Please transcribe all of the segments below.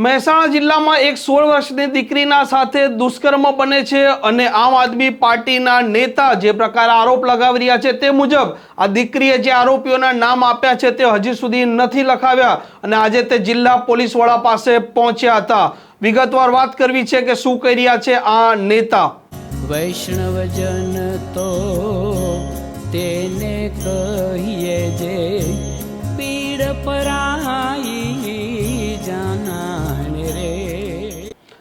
મહેસાણા જિલ્લામાં એક સોળ વર્ષની દીકરીના સાથે દુષ્કર્મ બને છે અને આમ આદમી પાર્ટીના નેતા જે પ્રકારે આરોપ લગાવી રહ્યા છે તે મુજબ આ દીકરીએ જે આરોપીઓના નામ આપ્યા છે તે હજી સુધી નથી લખાવ્યા અને આજે તે જિલ્લા પોલીસ વડા પાસે પહોંચ્યા હતા. વિગતવાર વાત કરવી છે કે શું કરી રહ્યા છે આ નેતા? વૈષ્ણવજન તો તેને કહીએ જે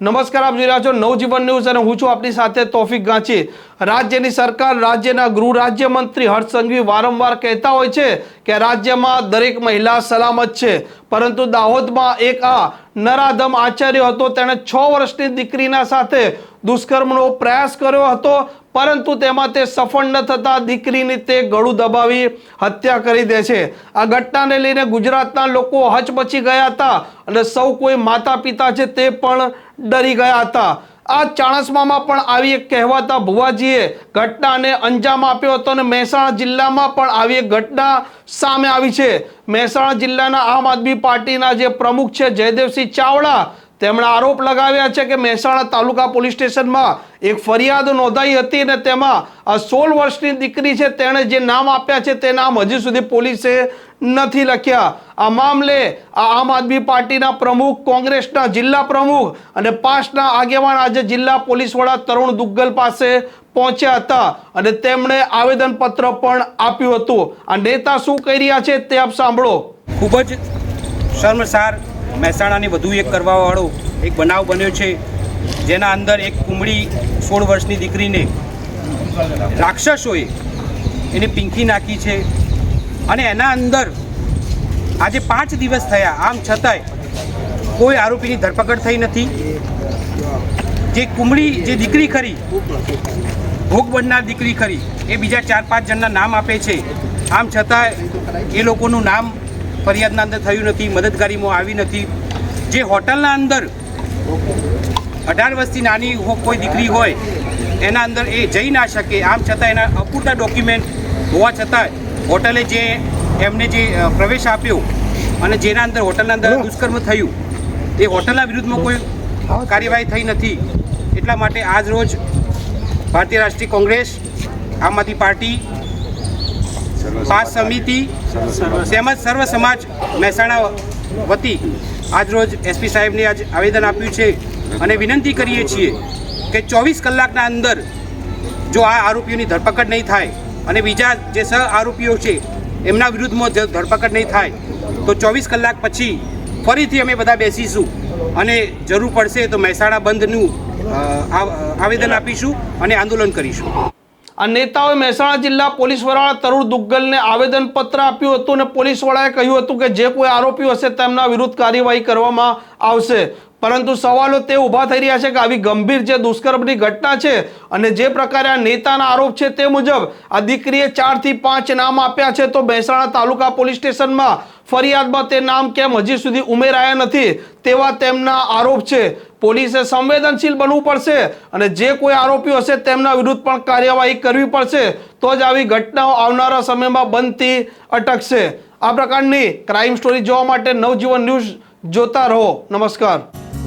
નમસ્કાર, આપ જોઈ રહ્યા છો નવજીવન ન્યૂઝ અને હું છું આપની સાથે તોફિક ગાંચી. રાજ્યની સરકાર, રાજ્યના ગૃહ રાજ્યમંત્રી હર્ષ સંઘવી વારંવાર કહેતા હોય છે કે રાજ્યમાં દરેક મહિલા સલામત છે. પરંતુ દાહોદમાં એક આ નરાધમ આચાર્ય હતો. તેણે છ વર્ષની દીકરીના સાથે દુષ્કર્મનો પ્રયાસ કર્યો હતો, પરંતુ તેમાં તે સફળ ન થતા દીકરીની તે ગળું દબાવી હત્યા કરી દે છે. આ ઘટનાને લઈને ગુજરાતના લોકો હચમચી ગયા હતા અને સૌ કોઈ માતા પિતા છે તે પણ ડરી ગયા હતા. આ ચાણસમામાં પણ આવી એક કહેવાતા ભુવાજીએ ઘટનાને અંજામ આપ્યો હતો અને મહેસાણા જિલ્લામાં પણ આવી એક ઘટના સામે આવી છે. મહેસાણા જિલ્લાના આમ આદમી પાર્ટીના જે પ્રમુખ છે જયદેવસિંહ ચાવડા તેમણે આરોપ લગાવ્યા છે કે મહેસાણા તાલુકા પોલીસ સ્ટેશનમાં એક ફરિયાદ નોંધાઈ હતી અને તેમાં આ સોળ વર્ષની દીકરી છે, તેણે જે નામ આપ્યા છે, તે નામ હજી સુધી પોલીસે નથી લખ્યા. આ મામલે આ આમ આદમી પાર્ટીના પ્રમુખ, કોંગ્રેસના જિલ્લા પ્રમુખ અને પાસના આગેવાન આજે જિલ્લા પોલીસ વડા તરુણ દુગ્ગલ પાસે પહોંચ્યા હતા અને તેમણે આવેદનપત્ર પણ આપ્યું હતું. આ નેતા શું કહી રહ્યા છે તે આપ સાંભળો. ખૂબ જ શર્મસાર મહેસાણાની વધુ એક કરવાવાળો એક બનાવ બન્યો છે, જેના અંદર એક કુમળી સોળ વર્ષની દીકરીને રાક્ષસોએ એને પીંખી નાખી છે અને એના અંદર આજે પાંચ દિવસ થયા. આમ છતાંય કોઈ આરોપીની ધરપકડ થઈ નથી. જે કુમળી જે દીકરી ખરી, ભોગ બનનાર દીકરી ખરી, એ બીજા ચાર પાંચ જણના નામ આપે છે. આમ છતાં એ લોકોનું નામ ફરિયાદના અંદર થયું નથી મદદગારીમાં આવી નથી. જે હોટલના અંદર અઢાર વર્ષથી નાની કોઈ દીકરી હોય એના અંદર એ જઈ ના શકે. આમ છતાં એના અપૂરતા ડોક્યુમેન્ટ હોવા છતાં હોટલે જે એમને જે પ્રવેશ આપ્યો અને જેના અંદર હોટલના અંદર દુષ્કર્મ થયું એ હોટલના વિરુદ્ધમાં કોઈ કાર્યવાહી થઈ નથી. એટલા માટે આજ રોજ ભારતીય રાષ્ટ્રીય કોંગ્રેસ આમ આદમી પાર્ટી પાસ સમિતિ, તેમજ સર્વ સમાજ મહેસાણા વતી આજરોજ એસપી સાહેબને આજ આવેદન આપ્યું છે અને વિનંતી કરીએ છીએ કે ચોવીસ કલાકના અંદર જો આ આરોપીઓની ધરપકડ નહીં થાય અને બીજા જે સહ આરોપીઓ છે, એમના વિરુદ્ધમાં ધરપકડ નહીં થાય, તો ચોવીસ કલાક પછી ફરીથી અમે બધા બેસીશું અને જરૂર પડશે તો મહેસાણા બંધનું આવેદન આપીશું અને આંદોલન કરીશું. આ નેતાઓએ મહેસાણા જિલ્લા પોલીસ વડા તરુણ દુગ્ગલને આવેદન પત્ર આપ્યું હતું અને પોલીસ વડાએ કહ્યું હતું કે જે કોઈ આરોપીઓ હશે તેમના વિરુદ્ધ કાર્યવાહી કરવામાં આવશે. પરંતુ સવાલો તે ઊભા થઈ રહ્યા છે કે આવી ગંભીર જે દુષ્કર્મની ઘટના છે અને જે પ્રકારે આ નેતાના આરોપ છે તે મુજબ આ દીકરીએ ચારથી પાંચ નામ આપ્યા છે, તો મહેસાણા તાલુકા પોલીસ સ્ટેશનમાં ફરિયાદમાં તે નામ કેમ હજી સુધી ઉમેરાયા નથી તેવા તેમના આરોપ છે. પોલીસે સંવેદનશીલ બનવું પડશે અને જે કોઈ આરોપીઓ હશે તેમના વિરુદ્ધ પણ કાર્યવાહી કરવી પડશે, તો જ આવી ઘટનાઓ આવનારા સમયમાં બનતી અટકશે. આ પ્રકારની ક્રાઇમ સ્ટોરી જોવા માટે નવજીવન ન્યૂઝ જોતા રહો. નમસ્કાર.